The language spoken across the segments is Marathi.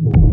you.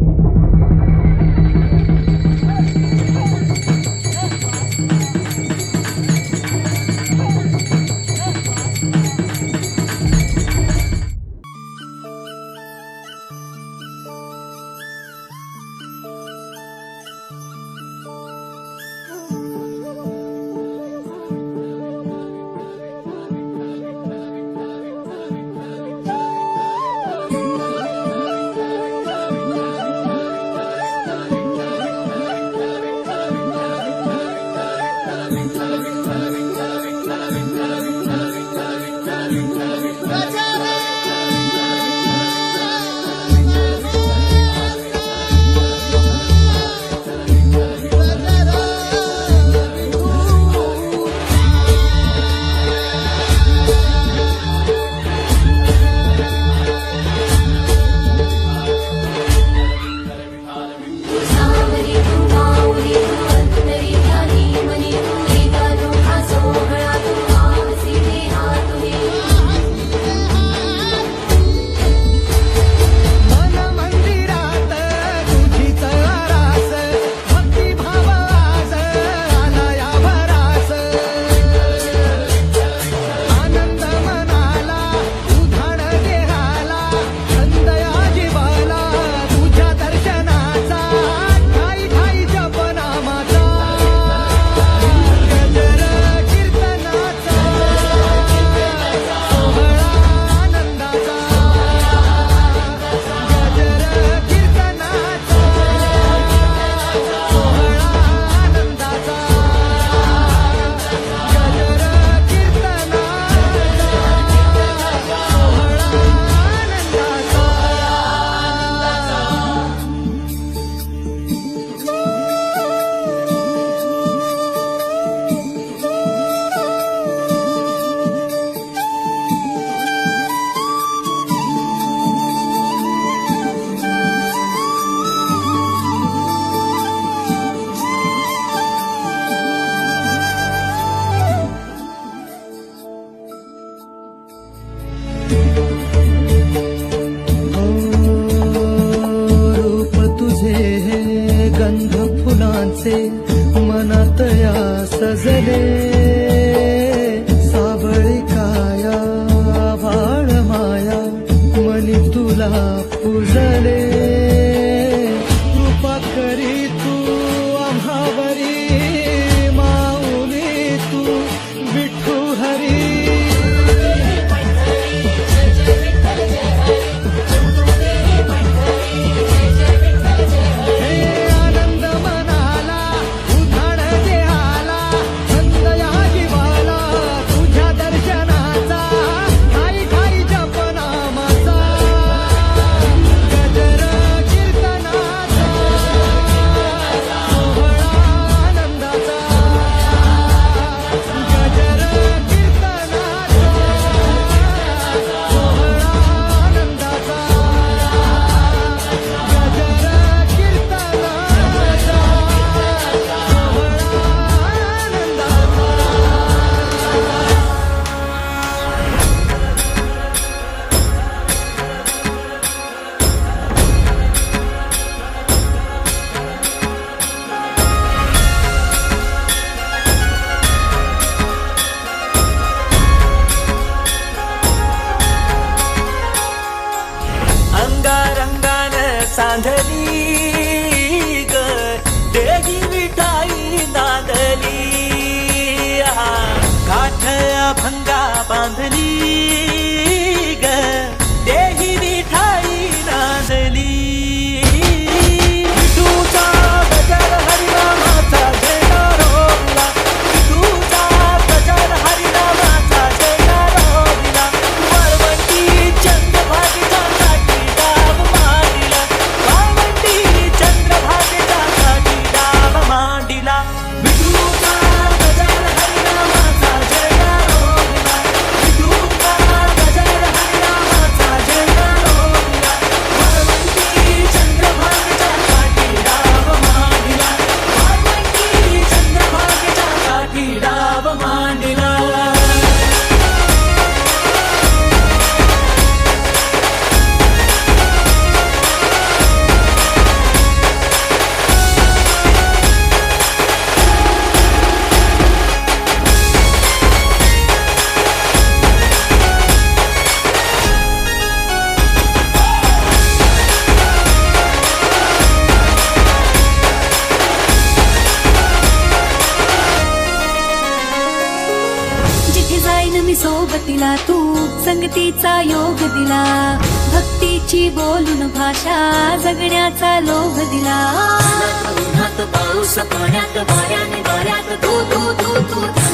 Amen. फुलांचे मनात या सजले. Saint Denis. न मी सोबतीला तू संगतीचा योग दिला. भक्तीची बोलून भाषा जगण्याचा लोभ दिला. उन्हात पाऊस पाण्यात वाऱ्याने वाऱ्यात तू तू तू तू.